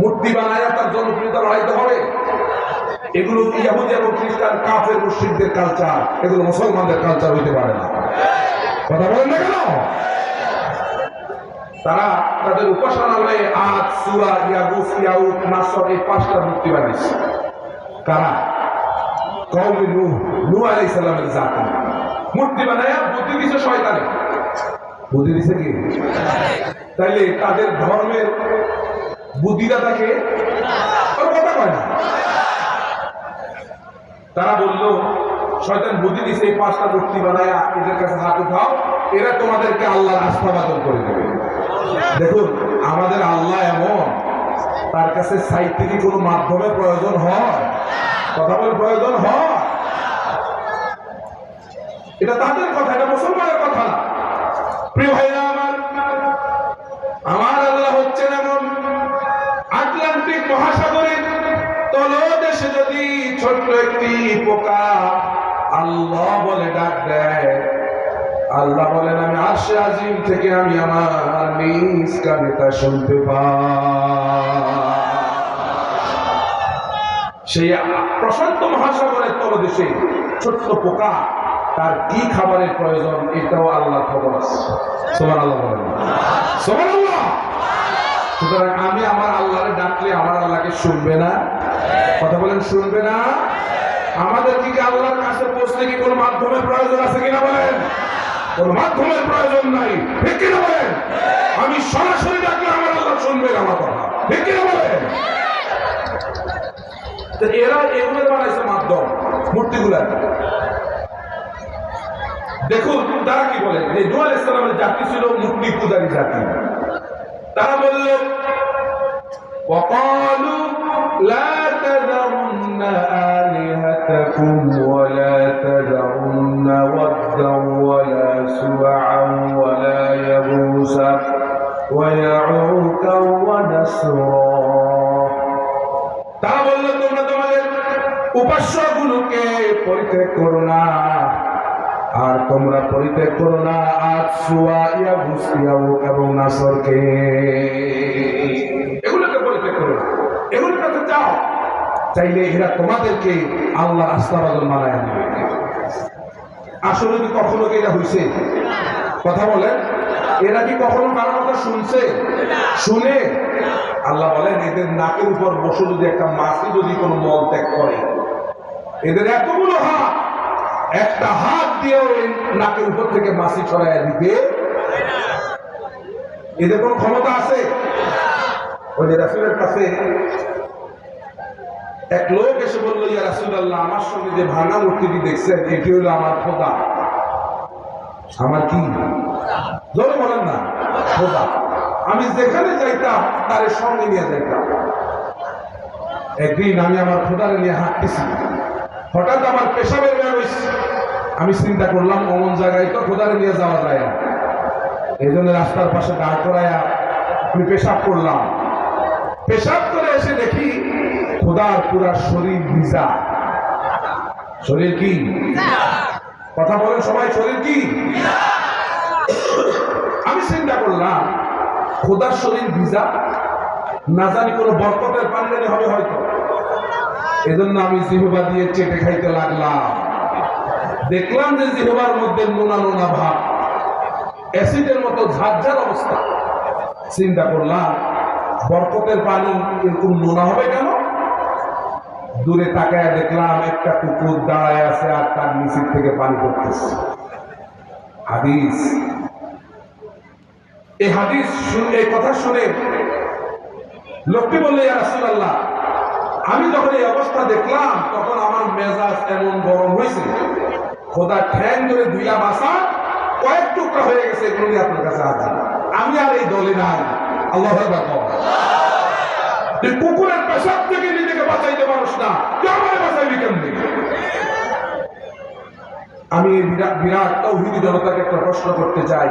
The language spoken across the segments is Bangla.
মূর্তি বানায় তার জনপ্রিয়তা বাড়াইতে হবে। এগুলো ইয়াহুদি এবং খ্রিস্টান, কাফের মুসলিমদের কালচার এগুলো মুসলমানদের কালচার হইতে পারে না। কথা বলেন না কেন? তারা তাদের উপাসনালয়ে আজ সুরা ইয়াগুস ইয়াউক নাসর এই পাঁচটা মূর্তি বানিয়েছে। কারা? নূহ আলাইহিস সালামের জাতি। মূর্তি বানায়া বুদ্ধি দিছে শয়তানে। বুদ্ধি দিছে কি? তাইলে তাদের ধর্মের বুদ্ধিদাতাকে ওর কথা কয় না। তারা বলল, শয়তান বুদ্ধি দিছে, এই পাঁচটা মূর্তি বানায়া এদের কাছে হাত উঠাও, এরা তোমাদেরকে আল্লাহর আস্থাবাদন করে দেবে। দেখুন, আমাদের আল্লাহ এমন, তার কাছে সাইড থেকে কোনো মাধ্যমের প্রয়োজন হয়। কথা বলে প্রয়োজন হয়। এটা তাদের কথা, এটা মুসলমানের কথা প্রিয় ভাইরা পোকা আল্লাহ বলে ডাক দেয়। আল্লাহ বলেন, আমি আশে আজিম থেকে আমি আমার নিজ কানে তা শুনতে সেই প্রশান্ত মহাসাগরের তলদেশে ছোট্ট পোকা, তার কি খাবারের প্রয়োজন এটাও আল্লাহ খবর আছে। আমি আমার আল্লাহরে ডাকলে আমার আল্লাহকে শুনবে না? কথা বলেন, শুনবে না? আমাদের কি আল্লাহর কাছে পৌঁছতে কি কোনো মাধ্যমের প্রয়োজন আছে কিনা বলেন কোন মাধ্যমের প্রয়োজন নাই ঠিক কিনা বলেন আমি সরাসরি ডাকলে আমার আল্লাহ শুনবে না আমার কথা ঠিক কিনা বলেন তো এরা এগুলো বানাইছে মাধ্যম মূর্তিগুলা দেখুন তারা কি বলে যে নূহ আলাইহিস সালামের জাতি ছিল মূর্তি পূজারী জাতি তারা বলল وقالوا لا تذرن آلهتكم ولا تذرن ودا ولا سوعا ولا يغوث ويعوق ونسرا তারা বলল তোমরা তোমাদের উপাস্যগুলোকে পরিত্যাগ করো না আর তোমরা পরিত্যাগ করো না আজ সুয়া ইয়া ঘুষিয়াও এবং নাসরকে চাইলে এরা তোমাদেরকে আল্লাহ আস্থাবাদন মানায় নেবে আসলে কি কখনো কি এটা হয়েছে কথা বলেন। এরা কি কখনো কারও কথা শুনছে? শুনে? আল্লাহ বলেন, এদের নাকের উপর বসে যদি একটা মাছি যদি কোনো মল ত্যাগ করে, এদের এতগুলো হাত, একটা হাত দিয়েও নাকের উপর থেকে মাছি ছড়াইয়া দিতে এদের কোনো ক্ষমতা আছে? ওই রাসুলের কাছে এক লোক এসে বলল, ইয়া রাসুল আল্লাহ আমার সঙ্গে যে ভাঙা মূর্তিটি দেখছেন, এটি হলো আমার খোদা। আমার কি? জোরে বলেন না, খোদা। আমি যেখানে যাইতাম, তার সঙ্গে নিয়ে যাইতাম। একদিন আমি আমার খোদারে নিয়ে হাঁটতেছি। হঠাৎ আমার পেশাবের বের হয়েছে আমি চিন্তা করলাম, অমন জায়গায় তো খোদারে নিয়ে যাওয়া যায় না। এই জন্য রাস্তার পাশে দাঁড় করাইয়া আমি পেশাব করলাম। পেশাব করে এসে দেখি খোদার পুরা শরীর ভিজা শরীর কি? কথা বলেন সবাই শরীর কি? আমি চিন্তা করলাম খোদার শরীর ভিজা না জানি কোনো বরকতের পানি জানি হবে হয়তো। এজন্য আমি জিহবা দিয়ে চেটে খাইতে লাগলাম। দেখলাম যে জিহবার মধ্যে নোনা নোনা ভাব। অ্যাসিডের মতো ঝাঁঝার অবস্থা। চিন্তা করলাম বরকতের পানি এরকম নোনা হবে কেন? দূরে তাকায় দেখলাম একটা কুকুর দাঁড়ায় আছে আর তার নিচের থেকে পানি পড়তেছে। হাদিস। এই হাদিস শুনে এই কথা শুনে লোকটি বললে রাসুল আল্লাহ আমি যখন এই অবস্থা দেখলাম, তখন আমার মেজাজ এমন গরম হয়েছে। খোদা ঠ্যাং ধরে দুইয়া বাসা কয়েক টুকরা হয়ে গেছে এগুলো নিয়ে আপনার কাছে আছি আমি আর এই দলে নাই। আল্লাহ কুকুরের পেশাব থেকে বাঁচাইতে পারস না। আমার বাঁচাইবি কেমনি? আমি এই বিরাট বিরাট তৌহিদি জনতাকে একটা প্রশ্ন করতে চাই।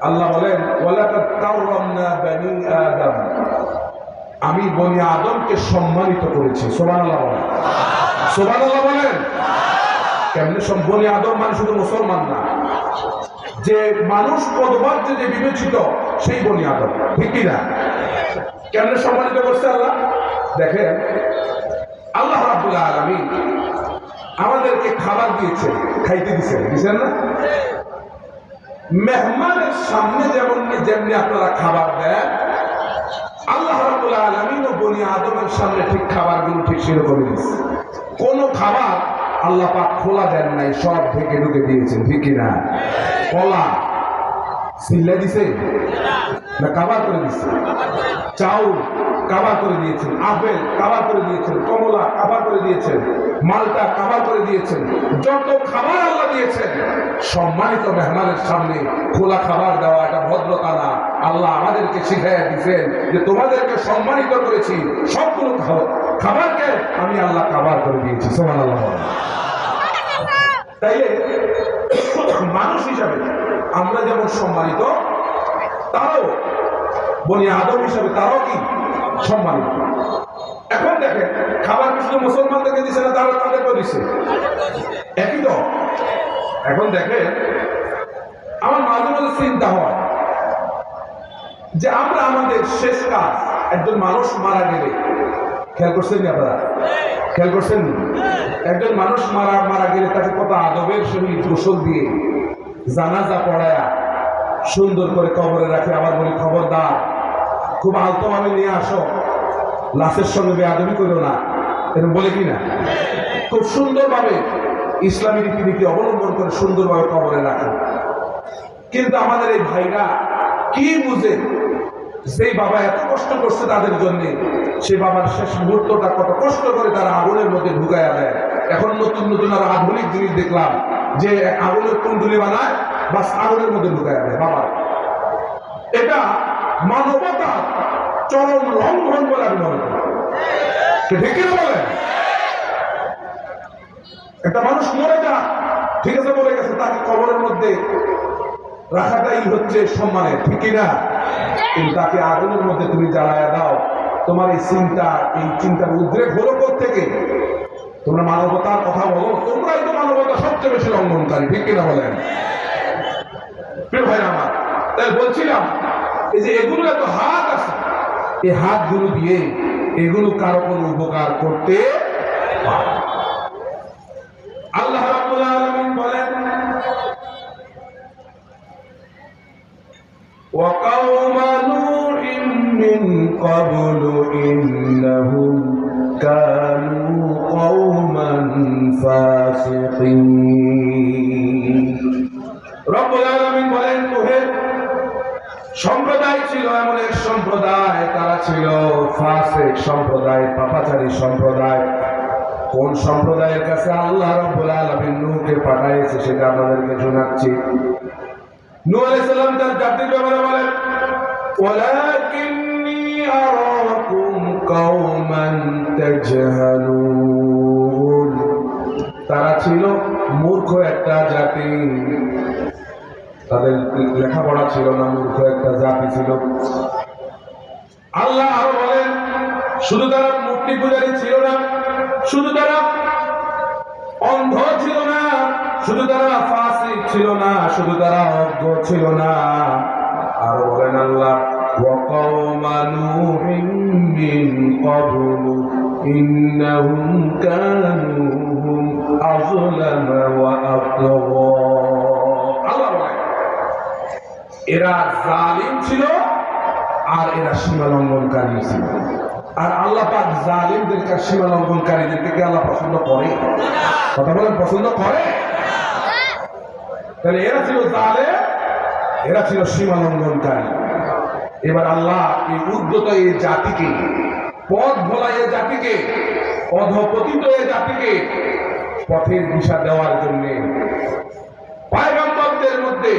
আল্লাহ বলেন আমি বনি আদমকে সম্মানিত করেছি। সুবহানাল্লাহ বলেন। সুবহানাল্লাহ বলেন। কেমনে বনি আদম মানে শুধু মুসলমান না। যে মানুষ যে বিবেচিত, সেই বনি আদম। ঠিক কি না কেমনে সম্মানিত করছে আল্লাহ? দেখেন, আল্লাহ রাব্বুল আলামিন আমাদেরকে খাবার দিয়েছে খাইতে দিয়েছেন দিয়েছেন না? মেহমানের সামনে যেমন যেমনি আপনারা খাবার দেন, আল্লাহ রাব্বুল আলামিন ও বনি আদমের সামনে ঠিক খাবার খাবারগুলো ঠিক সেরকমই দিচ্ছে কোন খাবার আল্লাহ পাক খোলা দেন নাই, সব ঢেকে ঢুকে দিয়েছেন, ঠিক কি না কলা সিল্লা দিছে? না, কাবার করে দিচ্ছে চাউল কাবার করে দিয়েছেন, আপেল কাবার করে দিয়েছেন, কমলা কাবার করে দিয়েছেন, মালটা কাবার করে দিয়েছেন, যত খাবার আল্লাহ দিয়েছেন, সম্মানিত মেহমানের সামনে খোলা খাবার দেওয়া এটা ভদ্রতা না। আল্লাহ আমাদেরকে শিখাইয়া দিচ্ছেন যে তোমাদেরকে সম্মানিত করেছি, সবগুলো খাবার- খাবারকে আমি আল্লাহ কাবার করে দিয়েছি সোমান আল্লাহ তাইলে মানুষ হিসাবে আমরা যেমন সম্মানিত, তারাও বনি আদম হিসাবে তারাও কি? সম্মানিত। এখন দেখেন, খাবার কি শুধু মুসলমানদেরকে দিছে না, তারা তাদেরকেও দিছে। একই তো? এখন দেখেন, আমার মাঝে মাঝে চিন্তা হয় যে আমরা আমাদের শেষ কাজ, একজন মানুষ মারা গেলে। খেয়াল করছেন আপনারা? খেয়াল করছেন? একজন মানুষ মারা মারা গেলে তাকে কত আদবের সহিত গোসল দিয়ে জানাজা পড়ায়া সুন্দর করে কবরে রাখে। আবার বলি, খবরদার, খুব আলতোভাবে নিয়ে আসো। লাশের সঙ্গে বেআদবি করো না। এরকম বলে কি না? খুব সুন্দরভাবে ইসলামী রীতিনীতি অবলম্বন করে সুন্দরভাবে কবরে রাখে। কিন্তু আমাদের এই ভাইরা কি বুঝে সেই বাবা এত কষ্ট করছে তাদের জন্য সেই বাবার শেষ মুহূর্তটা কত কষ্ট করে তারা আগুনের মধ্যে ঢুকাইয়া দেয়। এখন নতুন নতুন আরও আধুনিক জিনিস দেখলাম যে আগুনের কুণ্ডুলি বানায় বা আগুনের মধ্যে ঢুকাইয়া দেয়, বাবা। এটা মানবতা চরম লঙ্ঘন বলে আমি মনে করি। ঠিক বলেন? একটা মানুষ মরে যা ঠিক আছে বলে গেছে, তাকে কবরের মধ্যে রাখাটাই হচ্ছে সম্মানের, ঠিক কিনা? কিন্তু তাকে আগুনের মধ্যে তুমি জ্বালায়া দাও। তোমার এই চিন্তা, এই চিন্তার উদ্রেক হলো থেকে তোমরা মানবতার কথা বলো তোমরাই তো মানবতা সবচেয়ে বেশি লঙ্ঘনকারী ঠিক কিনা বলেন প্রিয় ভাই আমার তাই বলছিলাম এই যে এগুলো এত হাত আছে এই হাতগুলো দিয়ে এগুলো কারো কোনো উপকার করতে পারে না। আল্লাহ রাব্বুল আলামিন বলেন وقوم نوح من قبل إنهم كانوا قوما فاسقين কোন সম্প্রদায়ের কাছে আল্লাহ রব্বুল আলামিন নূহকে পাঠাইছে সেটা আমাদেরকে শোনাচ্ছি। তার জাতির ব্যাপারে বলেন, ওয়ালাকিন্নী আরাকুম তারা ছিল মূর্খ একটা জাতি তাদের লেখাপড়া ছিল না মূর্খ একটা জাতি ছিল আল্লাহ আরো বলেন শুধু তারা মূর্তি পূজারী ছিল না শুধু তারা অন্ধ ছিল না শুধু তারা ফাসিক ছিল না শুধু তারা অজ্ঞ ছিল না আর বলেন আল্লাহ وقوم نوح من قبل إنهم كانوا هم أظلم وأطغى আল্লাহ বলেন এরা জালিম ছিল আর এরা সীমা লঙ্ঘনকারী ছিল আর আল্লাহ পাক জালিমদেরকে সীমা লঙ্ঘনকারীদেরকে কি আল্লাহ পছন্দ করে কথা বলেন পছন্দ করে তাহলে এরা ছিল জালে এরা ছিল সীমা লঙ্ঘনকারী এবার আল্লাহ এই উদ্যত এই জাতিকে পথ ভোলা এই জাতিকে অধপতিত এই জাতিকে পথের দিশা দেওয়ার জন্যে পায়গম্বরদের মধ্যে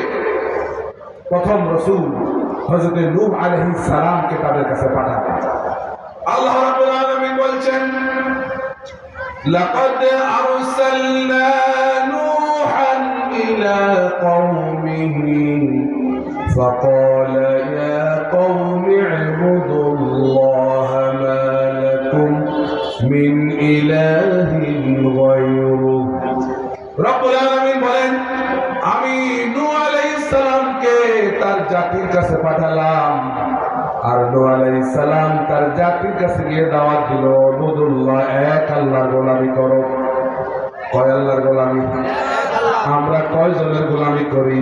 প্রথম রসুল হজরত নূহ আলাইহিস সালামকে তাদের কাছে পাঠাবেন আল্লাহ রাব্বুল আলামিন বলছেন لقد أرسلنا نوحا إلى قومه فقال يا قوم اعبدوا الله ما لكم من إله জাতির কাছে পাঠালাম। আর দোয়ালাই সালাম তার জাতির কাছে গিয়ে দাওয়াত দিল নদুল্লাহ এক আল্লাহ গোলামি করো। কয় আল্লাহর গোলামি? আমরা কয় জনের গোলামি করি?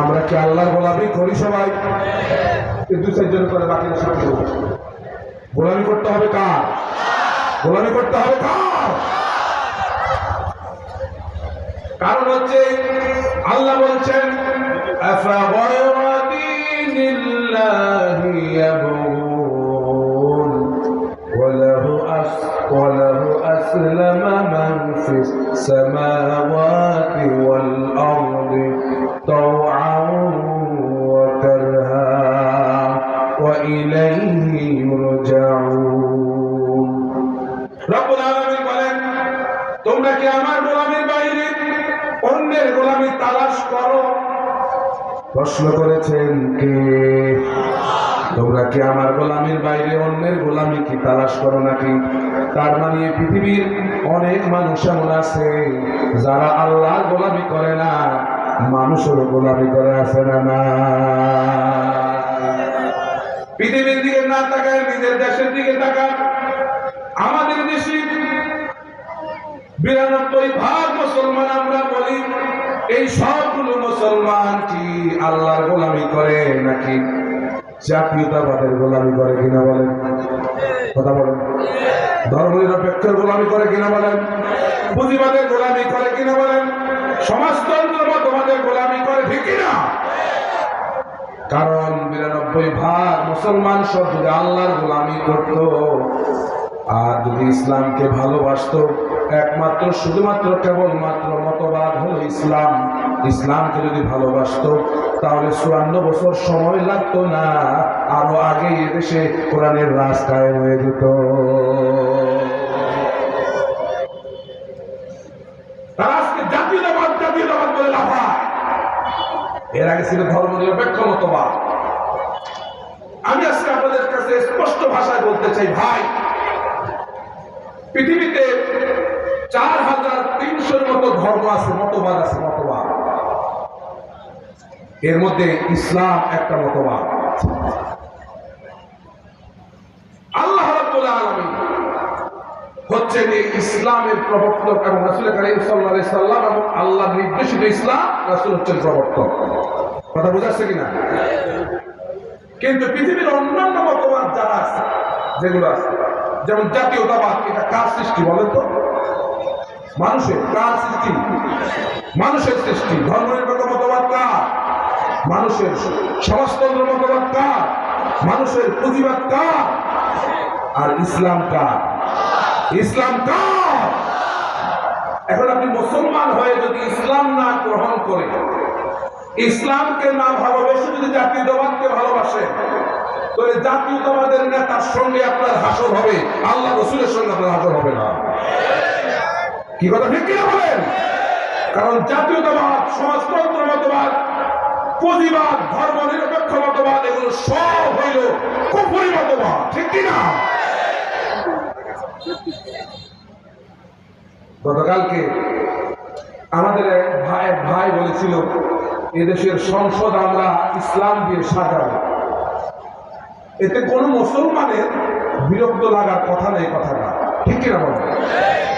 আমরা কি আল্লাহর গোলামি করি সবাই? দু চারজন করে বাকি সব গোলামি করতে হবে কার? গোলামি করতে হবে কার? কারণ হচ্ছে, আল্লাহ বলছেন الله يبغون. وله أسلم من في السماوات والأرض. গোলামির বাইরে অন্যের গোলামি কি তালাশ করো নাকি? তার মানে পৃথিবীর অনেক মানুষ এমন আছে, যারা আল্লাহর গোলামি করে না, মানুষেরও গোলামি করে আছে না না। পৃথিবীর দিকে না তাকায়, নিজের দেশের দিকে তাকায়। আমাদের দেশে বিরানব্বই ভাগ মুসলমান আমরা বলি, এই সবগুলো মুসলমান কি আল্লাহর গোলামি করে নাকি? জাতীয়তাবাদের গোলামি করে কিনা বলেন? কথা বলেন। ধর্ম নিরপেক্ষের গোলামি করে কিনা বলেন? পুঁজিবাদের গোলামি করে কিনা বলেন? সমাজতন্ত্র মতবাদের গোলামি করে ঠিক কিনা? কারণ বিরানব্বই ভাগ মুসলমান সব যদি আল্লাহর গোলামি করত আর যদি ইসলামকে ভালোবাসতো, একমাত্র শুধুমাত্র কেবলমাত্র মতবাদ হলো ইসলাম। ইসলামকে যদি ভালোবাসতো তাহলে চুয়ান্ন বছর সময় লাগতো না। আরও আগে এদেশে কোরআনের কায়েম হয়ে যেত। এর আগে ছিল ধর্ম নিরপেক্ষ মতবাদ আমি আজকে আপনাদের কাছে স্পষ্ট ভাষায় বলতে চাই, ভাই, পৃথিবীতে চার হাজার তিনশোর মতো ধর্ম আছে, মতবাদ আছে, মতবাদ। এর মধ্যে ইসলাম একটা মতবাদ। আল্লাহ হচ্ছেন এই ইসলামের প্রবর্তক এবং সাল্লাম এবং আল্লাহ নির্দেশিত ইসলাম হচ্ছেন প্রবর্তক। কথা বোঝাচ্ছে কিনা? কিন্তু পৃথিবীর অন্যান্য মতবাদ যারা আছে, যেগুলো আছে, যেমন জাতীয়তাবাদ, এটা কার সৃষ্টি বলেন তো? মানুষের, কার সৃষ্টি? মানুষের সৃষ্টি। ধর্ম নিরপেক্ষ মতবাদ কার? মানুষের সমাজতন্ত্র মতবাদ কার মানুষের পুঁজিবাদ কার? আর ইসলাম কার? ইসলাম কার? এখন আপনি মুসলমান হয়ে যদি ইসলাম না গ্রহণ করে ইসলামকে না ভালোবেসে যদি জাতীয়তাবাদকে ভালোবাসে তাহলে জাতীয়তাবাদের নেতার সঙ্গে আপনার হাসর হবে, আল্লাহ রসুলের সঙ্গে আপনার হাসর হবে না। কি কথা ঠিক কিনা বলেন? কারণ জাতীয়তাবাদ, সমাজতন্ত্র মতবাদ পুঁজিবাদ ধর্ম নিরপেক্ষ মতবাদ, এগুলো সব হইল কুপুরি মতবাদ, ঠিক কিনা গতকালকে আমাদের এক ভাই ভাই বলেছিল, এদেশের সংসদ আমরা ইসলাম দিয়ে সাজাবো। এতে কোন মুসলমানের বিরক্ত লাগার কথা নেই কথাটা। ঠিক কিনা বলো?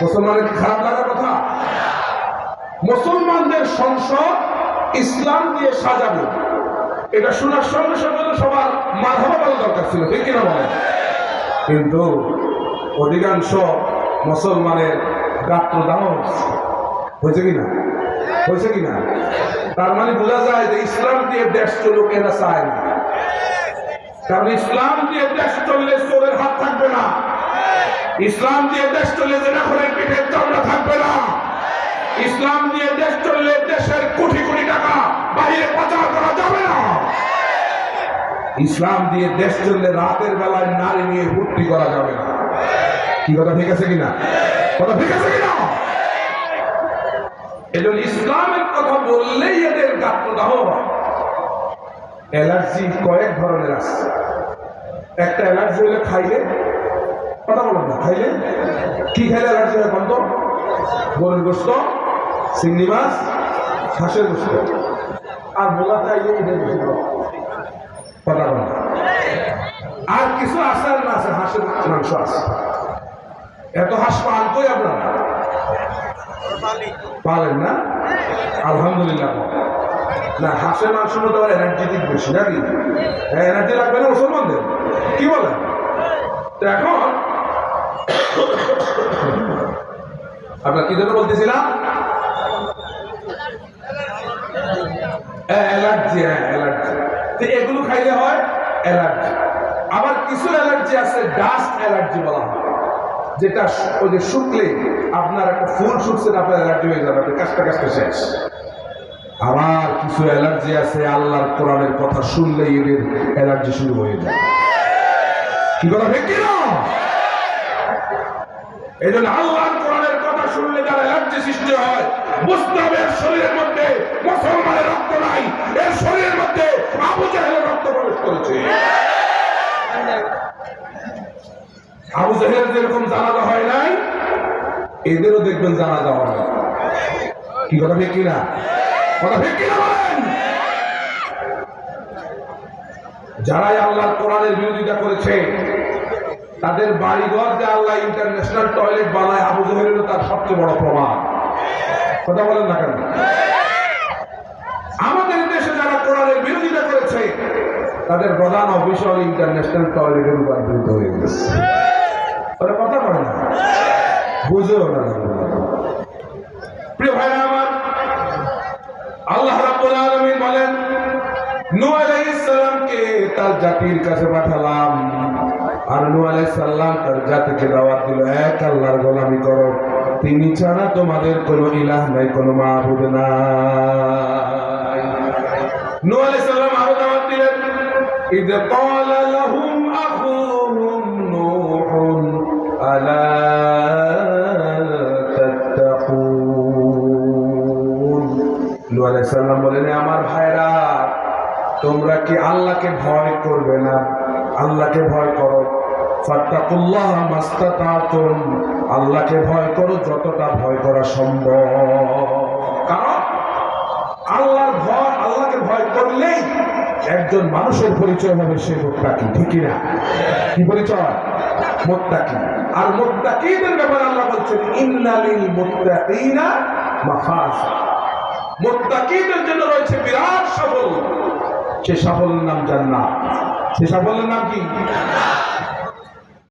মুসলমানের খারাপ লাগার কথা? মুসলমানদের সংসদ ইসলাম দিয়ে সাজাবো। এটা শোনার সঙ্গে সঙ্গে তো সবার মাধবা বলা দরকার ছিল, ঠিক কিনা বলে কিন্তু অধিকাংশ মুসলমানের গাত্র দাহ হয়েছে কিনা? হয়েছে কিনা? তার মানে বোঝা যায় যে ইসলাম দিয়ে দেশ চলুক এরা চায় না। কারণ ইসলাম দিয়ে দেশ চললে চোরের হাত থাকবে না। ইসলাম দিয়ে দেশ চললে জেনাখরের পিঠের চামড়া থাকবে না। ইসলাম দিয়ে দেশ চললে দেশের কোটি কোটি টাকা বাইরে পাচার করা যাবে না। ইসলাম দিয়ে দেশ চললে রাতের বেলায় নারী নিয়ে ভর্তি করা যাবে না। কি কথা ঠিক আছে কিনা? কথা ঠিক আছে কিনা? এজন্য ইসলামের কথা বললেই এদের গাত্রদাহ হয়। অ্যালার্জি কয়েক ধরনের আছে। একটা অ্যালার্জি হলে খাইলে, কথা বলেন না, খাইলে? কি খাইলে অ্যালার্জি হয় বন্ধ গরুর গোস্ত? চিংড়ি মাছ হাঁসের গোস্ত আর মোলা হয়। আর কিছু আছে আর না আছে, হাঁসের মাংস আছে। এত হাঁস পান কই আপনারা? পালেন না? আলহামদুলিল্লাহ। না, হাঁসের মাংস মধ্যে আবার এনার্জেটিক বেশি নাকি? হ্যাঁ এনার্জি লাগবে না মুসলমানদের। কি বলেন? তো এখন, আপনার কি জন্য বলতেছিলাম? অ্যালার্জি হ্যাঁ অ্যালার্জি তো এগুলো খাইলে হয় অ্যালার্জি আবার কিছু অ্যালার্জি আছে ডাস্ট অ্যালার্জি বলা হয়। যেটা ওই যে শুকলে আপনার একটা ফুল শুকছে আপনার অ্যালার্জি হয়ে যাবে, আপনি কাজটা কাজটা শেষ। আবার কিছু অ্যালার্জি আছে, আল্লাহর কোরআনের কথা শুনলে এদের অ্যালার্জি শুরু হয়ে যায়। কি কথা ঠিক না এই জন্য আল্লাহর শুনলে যারা অ্যালার্জি সৃষ্টি হয়। বুঝতে হবে এর শরীরের মধ্যে মুসলমানের রক্ত নাই। এর শরীরের মধ্যে আবু জাহেলের রক্ত প্রবেশ করেছে। আবু জাহেল যেরকম জানাজা হয় নাই, এদেরও দেখবেন জানাজা হয় না কি কথা ঠিক কিনা? কথা ঠিক কিনা যারাই আল্লাহর কোরআনের বিরোধিতা করেছে তাদের বাড়িঘর যে আল্লাহ ইন্টারন্যাশনাল টয়লেট বানায় আবু জহেরেরও তার সবচেয়ে বড় প্রমাণ। কথা বলেন না কেন? আমাদের দেশে যারা কোরআনের বিরোধিতা করেছে, তাদের প্রধান অফিস ইন্টারন্যাশনাল টয়লেটের রূপান্তরিত হয়ে গেছে। ওরা কথা বলে না। বুঝেও না প্রিয় ভাইরা আমার, আল্লাহ রাব্বুল আলামিন বলেন, নূহ আলাইহিস সালামকে তার জাতির কাছে পাঠালাম। আর নূহ আলাইহিস সালাম তার জাতিকে দাওয়াত দিল এক আল্লাহর গোলামি করো তিনি ছাড়া তোমাদের কোনো ইলাহ নাই কোনো মাবুদ নাই নূহ আলাইহিস সালাম আরো দাওয়াত দিলেন إذ قال لهم أخوهم نوح ألا تتقون নূহ আলাইহিস সালাম বলেন "এ আমার ভাইরা তোমরা কি আল্লাহকে ভয় করবে না আল্লাহকে ভয় করো ফাত্তাকুল্লাহ মাস্তাতাতুম আল্লাহকে ভয় করো যতটা ভয় করা সম্ভব। কারণ আল্লাহর ভয়, আল্লাহকে ভয় করলেই একজন মানুষের পরিচয় হবে, সে মোত্তাকি ঠিকই না? কি পরিচয়? আর আল্লাহ বলছেন জন্য রয়েছে বিরাট সে নাম সে সাফল্যের নাম কি?